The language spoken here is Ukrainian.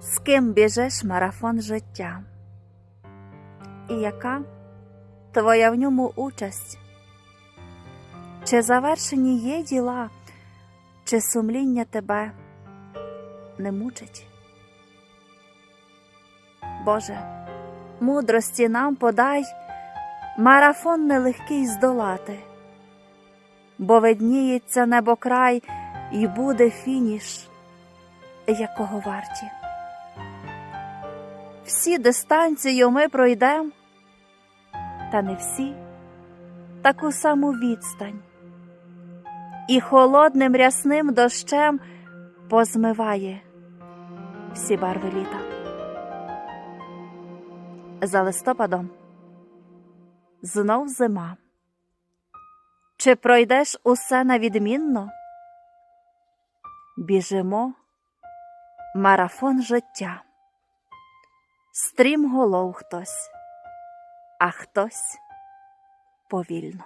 з ким біжиш марафон життя, і яка твоя в ньому участь? Чи завершені є діла, чи сумління тебе не мучить? Боже, мудрості нам подай, марафон нелегкий здолати, бо видніється небокрай і буде фініш, якого варті. Всі дистанцію ми пройдем, та не всі таку саму відстань, і холодним рясним дощем позмиває всі барви літа. За листопадом знов зима. Чи пройдеш усе на відмінно? Біжимо марафон життя. Стрім голов хтось, а хтось повільно.